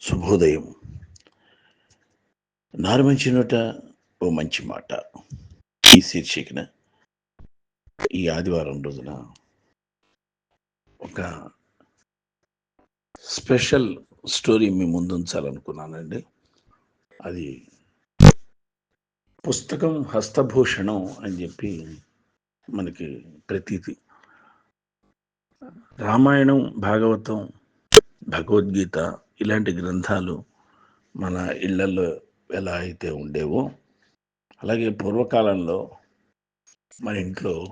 శుభోదయం. నారు మంచి నోట ఓ మంచి మాట. ఈ శీర్షికన ఈ ఆదివారం రోజున ఒక స్పెషల్ స్టోరీ మీ ముందు ఉంచాలనుకున్నానండి అది పుస్తకం హస్తభూషణం అని చెప్పి మనకి ప్రతీతి. రామాయణం భాగవతం భగవద్గీత ఇలాంటి గ్రంథాలు మన ఇళ్ళలో ఎలా అయితే ఉండేవో అలాగే పూర్వకాలంలో మన ఇంట్లో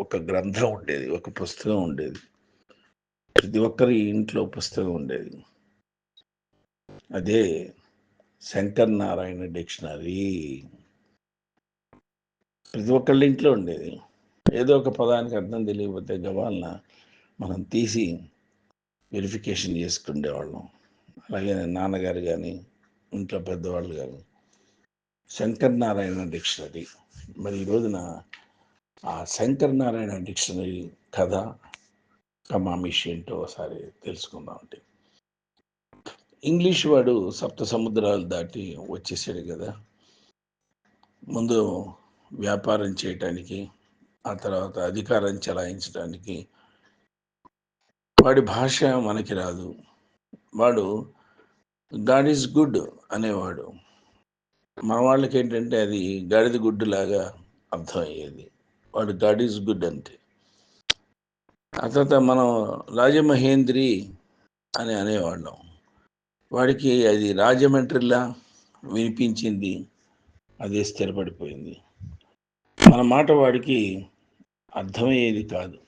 ఒక గ్రంథం ఉండేది ఒక పుస్తకం ఉండేది. ప్రతి ఒక్కరి ఇంట్లో పుస్తకం ఉండేది. అదే శంకర్ నారాయణ డిక్షనరీ. ప్రతి ఒక్కళ్ళ ఇంట్లో ఉండేది. ఏదో ఒక పదానికి అర్థం తెలియకపోతే గవాలన మనం తీసి వెరిఫికేషన్ చేసుకుండేవాళ్ళం. అలాగే నాన్నగారు కానీ ఇంట్లో పెద్దవాళ్ళు కానీ శంకర్ నారాయణ డిక్షనరీ. మరి ఈ రోజున ఆ శంకర్ నారాయణ డిక్షనరీ కథ కమామిషి ఏంటో ఒకసారి తెలుసుకుందాం అంటే ఇంగ్లీష్ వాడు సప్త సముద్రాలు దాటి వచ్చేసాడు కదా. ముందు వ్యాపారం చేయటానికి ఆ తర్వాత అధికారం చెలాయించడానికి వాడి భాష మనకి రాదు. వాడు గాడ్ ఈజ్ గుడ్ అనేవాడు. మన వాళ్ళకి ఏంటంటే అది గాడిద గుడ్డు లాగా అర్థమయ్యేది. వాడు గాడ్ ఈజ్ గుడ్ అంటే. ఆ తర్వాత మనం రాజమహేంద్రి అని అనేవాళ్ళం. వాడికి అది రాజమండ్రిలా వినిపించింది. అదే స్థిరపడిపోయింది. మన మాట వాడికి అర్థమయ్యేది కాదు.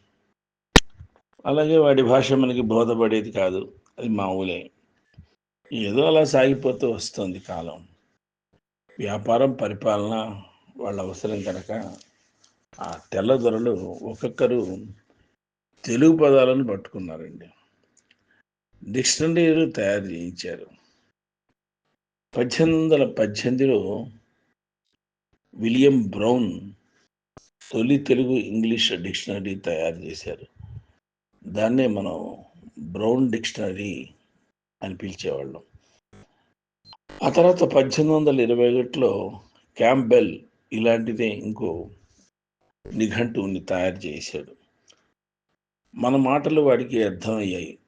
అలాగే వాడి భాష మనకి బోధపడేది కాదు. అది మామూలే. ఏదో అలా సాగిపోతూ వస్తుంది కాలం. వ్యాపారం పరిపాలన వాళ్ళ అవసరం కనుక ఆ తెల్లదొరలు ఒక్కొక్కరు తెలుగు పదాలను పట్టుకున్నారండి. డిక్షనరీలు తయారు చేయించారు. పద్దెనిమిది వందల పద్దెనిమిదిలో విలియం బ్రౌన్ తొలి తెలుగు ఇంగ్లీష్ డిక్షనరీ తయారు చేశారు. దాన్నే మనం బ్రౌన్ డిక్షనరీ అని పిలిచేవాళ్ళం ఆ తర్వాత పద్దెనిమిది వందల ఇరవై ఒకటిలో క్యాంబెల్ ఇలాంటిదే ఇంకో నిఘంటువుని తయారు చేశాడు. మన మాటలు వాడికి అర్థమయ్యాయి.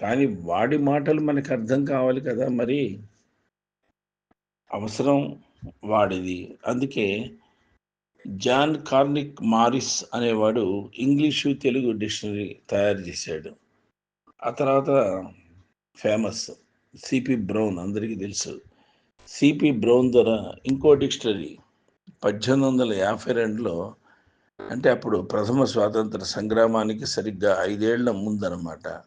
కానీ వాడి మాటలు మనకు అర్థం కావాలి కదా మరి? అవసరం వాడిది. అందుకే జాన్ కార్నిక్ మారిస్ అనేవాడు ఇంగ్లీషు తెలుగు డిక్షనరీ తయారు చేశాడు. ఆ తర్వాత ఫేమస్. సిపి బ్రౌన్ అందరికీ తెలుసు. సిపి బ్రౌన్ ద్వారా ఇంకో డిక్షనరీ పద్దెనిమిది వందల యాభై రెండులో అంటే అప్పుడు ప్రథమ స్వాతంత్ర సంగ్రామానికి సరిగ్గా ఐదేళ్ళ ముందనమాట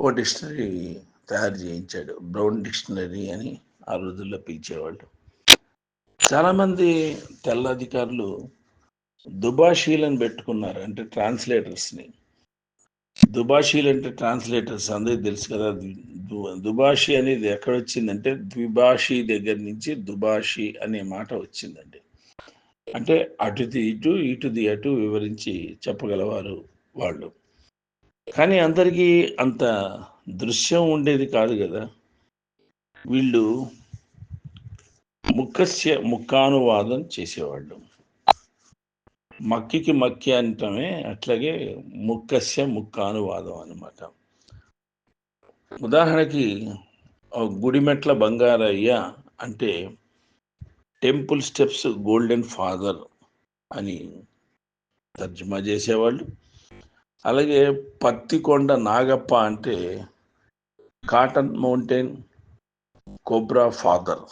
ఓ డిక్షనరీ తయారు చేయించాడు. బ్రౌన్ డిక్షనరీ అని ఆ రోజుల్లో పిలిచేవాళ్ళు. చాలామంది తెల్ల అధికారులు దుబాషీలను పెట్టుకున్నారు అంటే ట్రాన్స్లేటర్స్ని. దుబాషీలు అంటే ట్రాన్స్లేటర్స్ అందరికీ తెలుసు కదా. దు- దుబాషి అనేది ఎక్కడ వచ్చిందంటే ద్విభాషి దగ్గర నుంచి దుబాషి అనే మాట వచ్చిందండి. అంటే అటుది ఇటు ఇటుది అటు వివరించి చెప్పగలవారు వాళ్ళు. కానీ అందరికీ అంత దృశ్యం ఉండేది కాదు కదా. వీళ్ళు ముఖస్య ముఖానువాదం చేసేవాళ్ళు. మక్కికి మక్కి అంటమే అట్లాగే ముక్కస్య ముక్కానువాదం అన్నమాట. ఉదాహరణకి గుడిమెట్ల బంగారయ్య అంటే టెంపుల్ స్టెప్స్ గోల్డెన్ ఫాదర్ అని తర్జుమా చేసేవాళ్ళు. అలాగే పత్తికొండ నాగప్ప అంటే కాటన్ మౌంటైన్ కోబ్రా ఫాదర్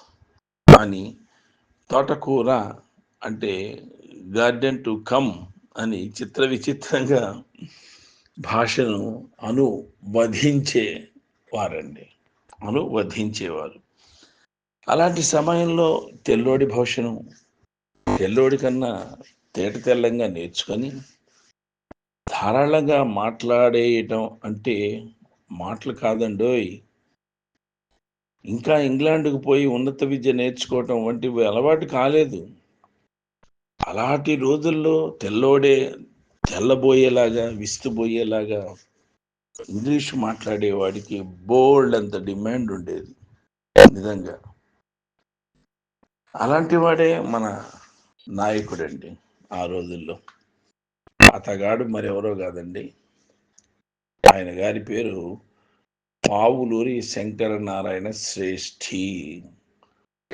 అని తోటకూర అంటే గార్డెన్ టు కమ్ అని చిత్ర విచిత్రంగా భాషను అనువధించే వారండి. అనువధించేవారు. అలాంటి సమయంలో తెల్లోడి భాషను తెల్లోడి కన్నా తేట తెల్లంగా నేర్చుకొని ధారాళంగా మాట్లాడేయటం అంటే మాటలు కాదండోయ్. ఇంకా ఇంగ్లాండ్కు పోయి ఉన్నత విద్య నేర్చుకోవటం వంటివి అలవాటు కాలేదు. అలాంటి రోజుల్లో తెల్లోడే తెల్లబోయేలాగా విస్తుబోయేలాగా ఇంగ్లీష్ మాట్లాడేవాడికి బోల్డ్ అంత డిమాండ్ ఉండేది నిజంగా. అలాంటి వాడే మన నాయకుడండి ఆ రోజుల్లో. అతగాడు మరెవరో కాదండి. ఆయన గారి పేరు పావులూరి శంకరనారాయణ శ్రేష్ఠి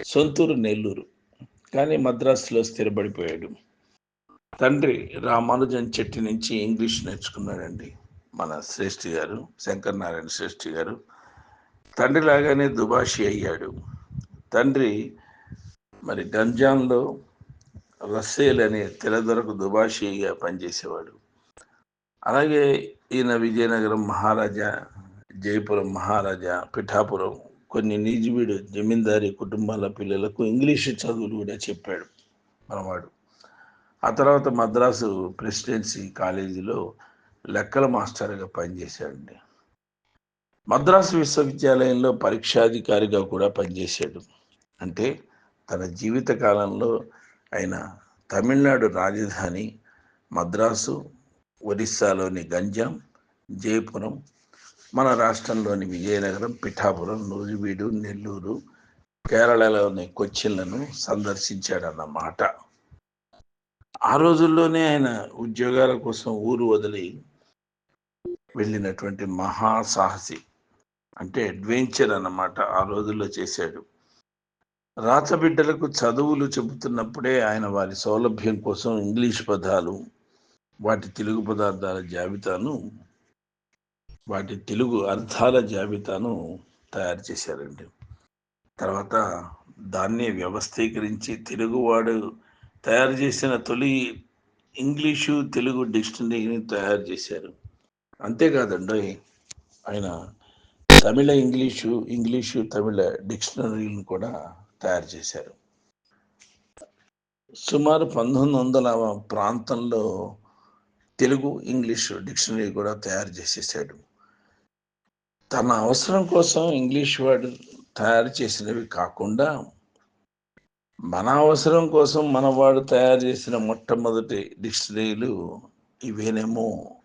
సొంతూరు నెల్లూరు. కానీ మద్రాసులో స్థిరపడిపోయాడు. తండ్రి రామానుజన్ చెట్టి నుంచి ఇంగ్లీష్ నేర్చుకున్నాడండి మన శ్రేష్ఠి గారు శంకర్ నారాయణ శ్రేష్ఠి గారు. తండ్రి లాగానే దుబాషి అయ్యాడు. తండ్రి మరి గంజాంలో రస్సేల్ అనే తెల్లదొరకు దుబాషిగా పనిచేసేవాడు. అలాగే ఈయన విజయనగరం మహారాజా జయపురం మహారాజా పిఠాపురం కొన్ని నిజిబీడు జమీందారీ కుటుంబాల పిల్లలకు ఇంగ్లీషు చదువులు కూడా చెప్పాడు మనవాడు. ఆ తర్వాత మద్రాసు ప్రెసిడెన్సీ కాలేజీలో లెక్కల మాస్టర్గా పనిచేశాడండి. మద్రాసు విశ్వవిద్యాలయంలో పరీక్షాధికారిగా కూడా పనిచేశాడు. అంటే తన జీవిత కాలంలో ఆయన తమిళనాడు రాజధాని మద్రాసు ఒరిస్సాలోని గంజాం జయపురం మన రాష్ట్రంలోని విజయనగరం పిఠాపురం నూజివీడు నెల్లూరు కేరళలోని కొచ్చిన్లను సందర్శించాడన్నమాట. ఆ రోజుల్లోనే ఆయన ఉద్యోగాల కోసం ఊరు వదిలి వెళ్ళినటువంటి మహాసాహసి అంటే అడ్వెంచర్ అన్నమాట ఆ రోజుల్లో చేశాడు. రాతబిడ్డలకు చదువులు చెబుతున్నప్పుడే ఆయన వారి సౌలభ్యం కోసం ఇంగ్లీష్ పదాలు వాటి తెలుగు పదార్థాల జాబితాను వాటి తెలుగు అర్థాల జాబితాను తయారు చేశారండి. తర్వాత దాన్ని వ్యవస్థీకరించి తెలుగువాడు తయారు చేసిన తొలి ఇంగ్లీషు తెలుగు డిక్షనరీని తయారు చేశారు. అంతేకాదండి ఆయన తమిళ ఇంగ్లీషు ఇంగ్లీషు తమిళ డిక్షనరీలను కూడా తయారు చేశారు. సుమారు పంతొమ్మిది వందల ప్రాంతంలో తెలుగు ఇంగ్లీషు డిక్షనరీ కూడా తయారు చేసేసాడు. తన అవసరం కోసం ఇంగ్లీష్ వర్డ్ తయారు చేసినవి కాకుండా మన అవసరం కోసం మనవాడు తయారు చేసిన మొట్టమొదటి డిక్షనరీలు ఇవేనేమో.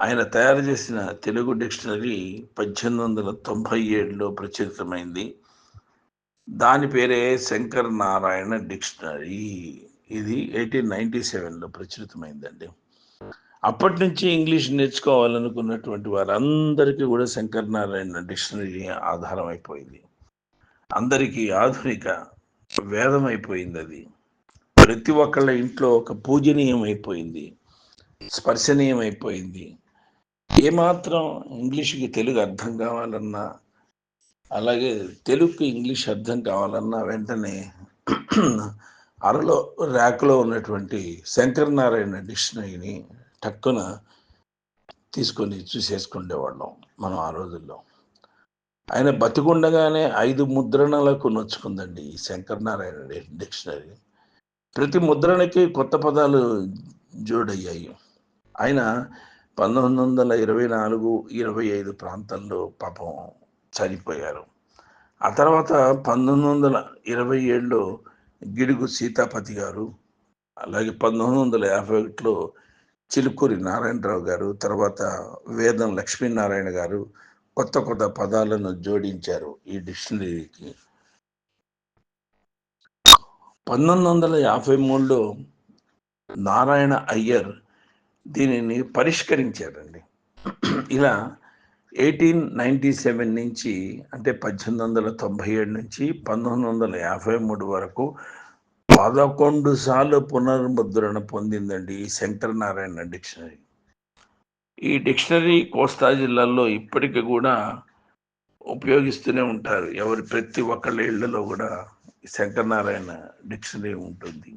ఆయన తయారు చేసిన తెలుగు డిక్షనరీ పద్దెనిమిది వందల తొంభై ఏడులో ప్రచురితమైంది. దాని పేరే శంకర్ నారాయణ డిక్షనరీ. ఇది ఎయిటీన్ నైన్టీ సెవెన్లో ప్రచురితమైందండి. అప్పటి నుంచి ఇంగ్లీష్ నేర్చుకోవాలనుకున్నటువంటి వారందరికీ కూడా శంకరనారాయణ డిక్షనరీ ఆధారం అయిపోయింది అందరికీ ఆధునిక వేదం అయిపోయింది అది. ప్రతి ఒక్కళ్ళ ఇంట్లో ఒక పూజనీయం అయిపోయింది స్పర్శనీయం అయిపోయింది ఏమాత్రం ఇంగ్లీష్కి తెలుగు అర్థం కావాలన్నా అలాగే తెలుగుకి ఇంగ్లీష్ అర్థం కావాలన్నా వెంటనే అరలో ర్యాక్లో ఉన్నటువంటి శంకరనారాయణ డిక్షనరీని టక్కున తీసుకొని చూసేసుకునేవాళ్ళం మనం ఆ రోజుల్లో. ఆయన బతికుండగానే ఐదు ముద్రణలకు నొచ్చుకుందండి ఈ శంకరనారాయణ డిక్షనరీ. ప్రతి ముద్రణకి కొత్త పదాలు జోడయ్యాయి. ఆయన పంతొమ్మిది వందల ఇరవై నాలుగు ఇరవై ఐదు ప్రాంతంలో పాపం చనిపోయారు. ఆ తర్వాత పంతొమ్మిది వందల ఇరవై ఏడులో గిడుగు సీతాపతి గారు అలాగే పంతొమ్మిది వందల యాభై ఒకటిలో చిలుకూరి నారాయణరావు గారు తర్వాత వేదం లక్ష్మీనారాయణ గారు కొత్త కొత్త పదాలను జోడించారు ఈ డిక్షనరీకి. పంతొమ్మిది వందల యాభై మూడులో నారాయణ అయ్యర్ దీనిని పరిష్కరించారండి. ఇలా ఎయిటీన్ నైంటీ సెవెన్ నుంచి అంటే పద్దెనిమిది వందల తొంభై ఏడు నుంచి పంతొమ్మిది వందల యాభై మూడు వరకు పదకొండు సార్లు పునర్ముద్రణ పొందిందండి ఈ శంకర నారాయణ డిక్షనరీ. ఈ డిక్షనరీ కోస్తా జిల్లాలో ఇప్పటికీ కూడా ఉపయోగిస్తూనే ఉంటారు. ఎవరి ప్రతి ఒక్కళ్ళ ఇళ్ళలో కూడా శంకరనారాయణ డిక్షనరీ ఉంటుంది.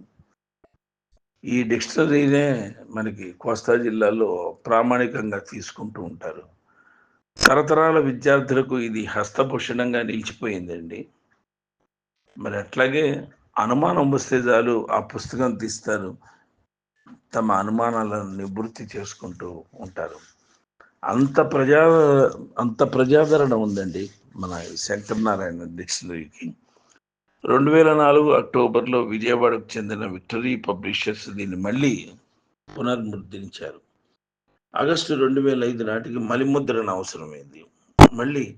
ఈ డిక్షనరీనే మనకి కోస్తా జిల్లాలో ప్రామాణికంగా తీసుకుంటూ ఉంటారు. తరతరాల విద్యార్థులకు ఇది హస్తభూషణంగా నిలిచిపోయిందండి. మరి అట్లాగే అనుమానం వస్తే చాలు ఆ పుస్తకం తీస్తారు. తమ అనుమానాలను నివృత్తి చేసుకుంటూ ఉంటారు. అంత ప్రజా అంత ప్రజాదరణ ఉందండి మన శంకరనారాయణ డిక్షనరీకి. రెండు వేల నాలుగు అక్టోబర్లో విజయవాడకు చెందిన విక్టరీ పబ్లిషర్స్ దీన్ని మళ్ళీ పునర్ముద్రించారు. ఆగస్టు రెండు వేల ఐదు నాటికి మలిముద్రణ అవసరమైంది. మళ్ళీ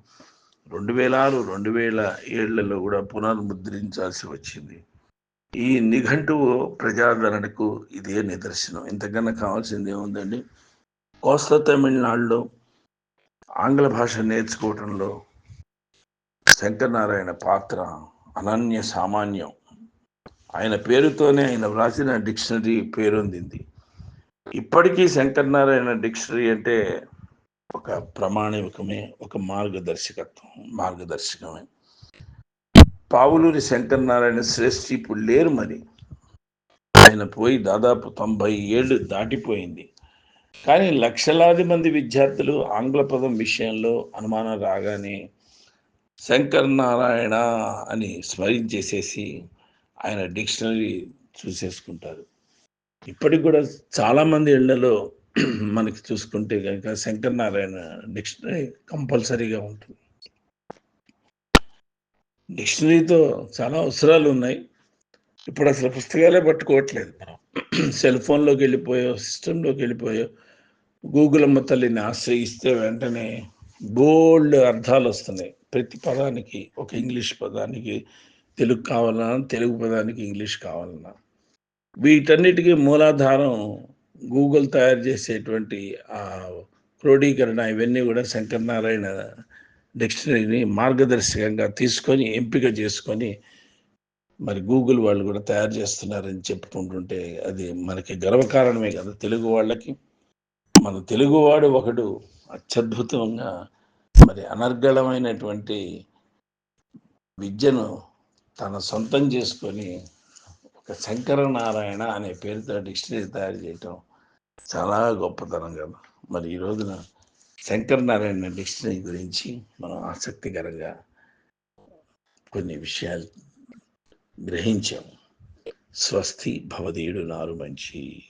రెండు వేల ఆరు రెండు వేల ఏళ్ళలో కూడా పునర్ముద్రించాల్సి వచ్చింది. ఈ నిఘంటువు ప్రజాదరణకు ఇదే నిదర్శనం. ఇంతకన్నా కావాల్సింది ఏముందండి? కోస్తా తమిళనాడులో ఆంగ్ల భాష నేర్చుకోవటంలో శంకరనారాయణ పాత్ర అనన్య సామాన్యం. ఆయన పేరుతోనే ఆయన వ్రాసిన డిక్షనరీ పేరొందింది. ఇప్పటికీ శంకరనారాయణ డిక్షనరీ అంటే ఒక ప్రమాణికమే ఒక మార్గదర్శకత్వం మార్గదర్శకమే. పావులూరి శంకరనారాయణ శ్రేష్ఠి ఇప్పుడు లేరు మరి. ఆయన పోయి దాదాపు తొంభై ఏళ్ళు దాటిపోయింది. కానీ లక్షలాది మంది విద్యార్థులు ఆంగ్ల పదం విషయంలో అనుమానం రాగానే శంకర నారాయణ అని స్మరించేసేసి ఆయన డిక్షనరీ చూసేసుకుంటారు. ఇప్పటికి కూడా చాలామంది ఇళ్ళలో మనకి చూసుకుంటే కనుక శంకరనారాయణ డిక్షనరీ కంపల్సరీగా ఉంటుంది. డిక్షనరీతో చాలా అవసరాలు ఉన్నాయి. ఇప్పుడు అసలు పుస్తకాలే పట్టుకోవట్లేదు మనం. సెల్ ఫోన్లోకి వెళ్ళిపోయో సిస్టంలోకి వెళ్ళిపోయో గూగుల్ అమ్మ తల్లిని ఆశ్రయిస్తే వెంటనే బోల్డ్ అర్థాలు వస్తున్నాయి. ప్రతి పదానికి ఒక ఇంగ్లీష్ పదానికి తెలుగు కావాలన్నా తెలుగు పదానికి ఇంగ్లీష్ కావాలన్నా. వీటన్నిటికీ మూలాధారం గూగుల్ తయారు చేసేటువంటి ఆ క్రోడీకరణ ఇవన్నీ కూడా శంకర్ నారాయణ డిక్షనరీని మార్గదర్శకంగా తీసుకొని ఎంపిక చేసుకొని మరి గూగుల్ వాళ్ళు కూడా తయారు చేస్తున్నారని చెప్పుకుంటుంటే అది మనకి గర్వకారణమే కదా తెలుగు వాళ్ళకి. మన తెలుగువాడు ఒకడు అత్యద్భుతంగా మరి అనర్గళమైనటువంటి విద్యను తన సొంతం చేసుకొని ఒక శంకర నారాయణ అనే పేరుతో డిక్షనరీ తయారు చేయటం చాలా గొప్పతనం కదా. మరి ఈ రోజున శంకర నారాయణ డిక్షనరీ గురించి మనం ఆసక్తికరంగా కొన్ని విషయాలు గ్రహించాం. స్వస్తి భవదేయుడు నారు మంచి